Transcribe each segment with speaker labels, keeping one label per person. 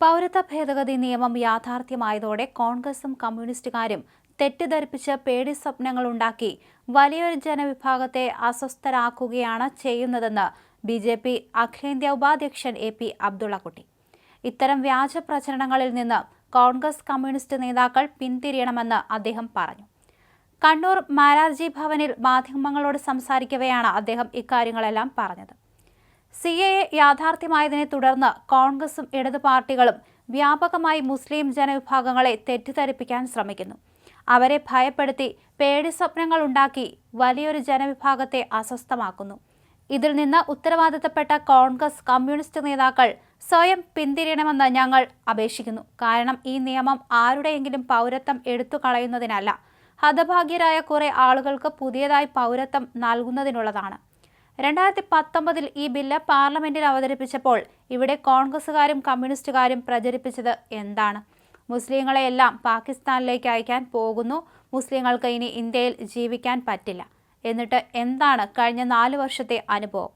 Speaker 1: പൗരത്വ ഭേദഗതി നിയമം യാഥാർത്ഥ്യമായതോടെ കോൺഗ്രസും കമ്മ്യൂണിസ്റ്റുകാരും തെറ്റിദ്ധരിപ്പിച്ച് പേടി സ്വപ്നങ്ങൾ ഉണ്ടാക്കി വലിയൊരു ജനവിഭാഗത്തെ അസ്വസ്ഥരാക്കുകയാണ് ചെയ്യുന്നതെന്ന് ബി ജെ പി അഖിലേന്ത്യാ ഉപാധ്യക്ഷൻ എ പി അബ്ദുള്ളക്കുട്ടി. ഇത്തരം വ്യാജ പ്രചരണങ്ങളിൽ നിന്ന് കോൺഗ്രസ് കമ്മ്യൂണിസ്റ്റ് നേതാക്കൾ പിന്തിരിയണമെന്ന് അദ്ദേഹം പറഞ്ഞു. കണ്ണൂർ മാരാർജി ഭവനിൽ മാധ്യമങ്ങളോട് സംസാരിക്കവെയാണ് അദ്ദേഹം ഇക്കാര്യങ്ങളെല്ലാം പറഞ്ഞത്. സി എ യാഥാർത്ഥ്യമായതിനെ തുടർന്ന് കോൺഗ്രസും ഇടതു പാർട്ടികളും വ്യാപകമായി മുസ്ലിം ജനവിഭാഗങ്ങളെ തെറ്റിദ്ധരിപ്പിക്കാൻ ശ്രമിക്കുന്നു. അവരെ ഭയപ്പെടുത്തി പേടി സ്വപ്നങ്ങൾ ഉണ്ടാക്കി വലിയൊരു ജനവിഭാഗത്തെ അസ്വസ്ഥമാക്കുന്നു. ഇതിൽ നിന്ന് ഉത്തരവാദിത്തപ്പെട്ട കോൺഗ്രസ് കമ്മ്യൂണിസ്റ്റ് നേതാക്കൾ സ്വയം പിന്തിരിയണമെന്ന് ഞങ്ങൾ അപേക്ഷിക്കുന്നു. കാരണം ഈ നിയമം ആരുടെയെങ്കിലും പൗരത്വം എടുത്തു കളയുന്നതിനല്ല. ഹതഭാഗ്യരായ കുറെ ആളുകൾക്ക് പുതിയതായി പൗരത്വം നൽകുന്നതിനുള്ളതാണ്. രണ്ടായിരത്തി പത്തൊമ്പതിൽ ഈ ബില്ല് പാർലമെന്റിൽ അവതരിപ്പിച്ചപ്പോൾ ഇവിടെ കോൺഗ്രസുകാരും കമ്മ്യൂണിസ്റ്റുകാരും പ്രചരിപ്പിച്ചത് എന്താണ്? മുസ്ലിങ്ങളെയെല്ലാം പാകിസ്ഥാനിലേക്ക് അയക്കാൻ പോകുന്നു. മുസ്ലിങ്ങൾക്ക് ഇനി ഇന്ത്യയിൽ ജീവിക്കാൻ പറ്റില്ല. എന്നിട്ട് എന്താണ് കഴിഞ്ഞ നാല് വർഷത്തെ അനുഭവം?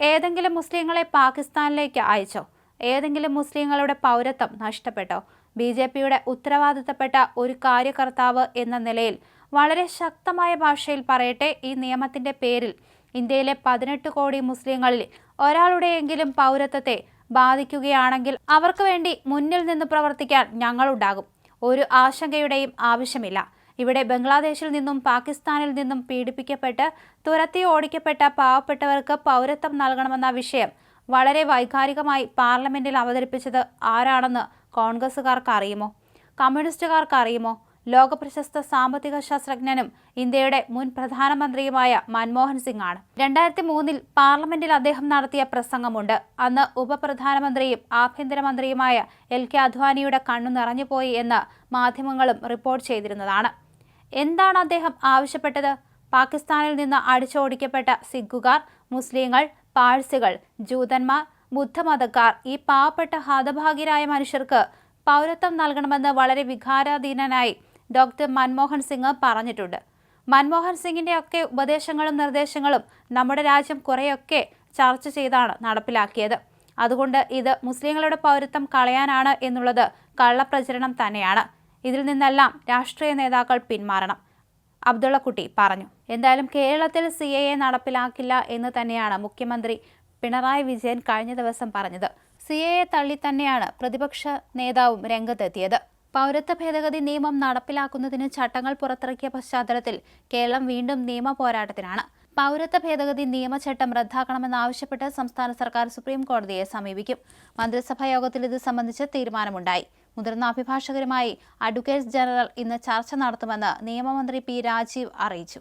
Speaker 1: ഏതെങ്കിലും മുസ്ലിങ്ങളെ പാകിസ്ഥാനിലേക്ക് അയച്ചോ? ഏതെങ്കിലും മുസ്ലിങ്ങളുടെ പൗരത്വം നഷ്ടപ്പെട്ടോ? ബി ജെ പിയുടെ ഉത്തരവാദിത്തപ്പെട്ട ഒരു കാര്യകർത്താവ് എന്ന നിലയിൽ വളരെ ശക്തമായ ഭാഷയിൽ പറയട്ടെ ഈ നിയമത്തിന്റെ പേരിൽ ഇന്ത്യയിലെ പതിനെട്ട് കോടി മുസ്ലിങ്ങളിൽ ഒരാളുടെയെങ്കിലും പൗരത്വത്തെ ബാധിക്കുകയാണെങ്കിൽ അവർക്ക് വേണ്ടി മുന്നിൽ നിന്ന് പ്രവർത്തിക്കാൻ ഞങ്ങളുണ്ടാകും. ഒരു ആശങ്കയുടെയും ആവശ്യമില്ല. ഇവിടെ ബംഗ്ലാദേശിൽ നിന്നും പാകിസ്ഥാനിൽ നിന്നും പീഡിപ്പിക്കപ്പെട്ട് തുരത്തി ഓടിക്കപ്പെട്ട പാവപ്പെട്ടവർക്ക് പൗരത്വം നൽകണമെന്ന വിഷയം വളരെ വൈകാരികമായി പാർലമെന്റിൽ അവതരിപ്പിച്ചത് ആരാണെന്ന് കോൺഗ്രസുകാർക്ക് അറിയുമോ? കമ്മ്യൂണിസ്റ്റുകാർക്ക് അറിയുമോ? ലോകപ്രശസ്ത സാമ്പത്തിക ശാസ്ത്രജ്ഞനും ഇന്ത്യയുടെ മുൻ പ്രധാനമന്ത്രിയുമായ മൻമോഹൻ സിംഗ് ആണ് രണ്ടായിരത്തി മൂന്നിൽ പാർലമെന്റിൽ അദ്ദേഹം നടത്തിയ പ്രസംഗമുണ്ട്. അന്ന് ഉപപ്രധാനമന്ത്രിയും ആഭ്യന്തരമന്ത്രിയുമായ എൽ കെ അദ്വാനിയുടെ കണ്ണു നിറഞ്ഞുപോയി എന്ന് മാധ്യമങ്ങളും റിപ്പോർട്ട് ചെയ്തിരുന്നതാണ്. എന്താണ് അദ്ദേഹം ആവശ്യപ്പെട്ടത്? പാകിസ്ഥാനിൽ നിന്ന് അടിച്ചോടിക്കപ്പെട്ട സിഖുകാർ മുസ്ലിങ്ങൾ പാഴ്സികൾ ജൂതന്മാർ ബുദ്ധമതക്കാർ ഈ പാവപ്പെട്ട ഹതഭാഗ്യരായ മനുഷ്യർക്ക് പൗരത്വം നൽകണമെന്ന് വളരെ വികാരാധീനനായി ഡോക്ടർ മൻമോഹൻ സിംഗ് പറഞ്ഞിട്ടുണ്ട്. മൻമോഹൻ സിംഗിന്റെ ഒക്കെ ഉപദേശങ്ങളും നിർദ്ദേശങ്ങളും നമ്മുടെ രാജ്യം കുറേയൊക്കെ ചർച്ച ചെയ്താണ് നടപ്പിലാക്കിയത്. അതുകൊണ്ട് ഇത് മുസ്ലിങ്ങളുടെ പൗരത്വം കളയാനാണ് എന്നുള്ളത് കള്ളപ്രചരണം തന്നെയാണ്. ഇതിൽ നിന്നെല്ലാം രാഷ്ട്രീയ നേതാക്കൾ പിന്മാറണം. അബ്ദുള്ളക്കുട്ടി പറഞ്ഞു. എന്തായാലും കേരളത്തിൽ സി എ നടപ്പിലാക്കില്ല എന്ന് തന്നെയാണ് മുഖ്യമന്ത്രി പിണറായി വിജയൻ കഴിഞ്ഞ ദിവസം പറഞ്ഞത്. സി എ തള്ളി തന്നെയാണ് പ്രതിപക്ഷ നേതാവും രംഗത്തെത്തിയത്. പൗരത്വ ഭേദഗതി നിയമം നടപ്പിലാക്കുന്നതിന് ചട്ടങ്ങൾ പുറത്തിറക്കിയ പശ്ചാത്തലത്തിൽ കേരളം വീണ്ടും നിയമ പോരാട്ടത്തിനാണ്. പൗരത്വ ഭേദഗതി നിയമചട്ടം റദ്ദാക്കണമെന്നാവശ്യപ്പെട്ട് സംസ്ഥാന സർക്കാർ സുപ്രീം കോടതിയെ സമീപിക്കും. മന്ത്രിസഭാ യോഗത്തിൽ ഇത് സംബന്ധിച്ച് തീരുമാനമുണ്ടായി. മുതിർന്ന അഭിഭാഷകരുമായി അഡ്വക്കേറ്റ് ജനറൽ ഇന്ന് ചർച്ച നടത്തുമെന്ന് നിയമമന്ത്രി പി രാജീവ് അറിയിച്ചു.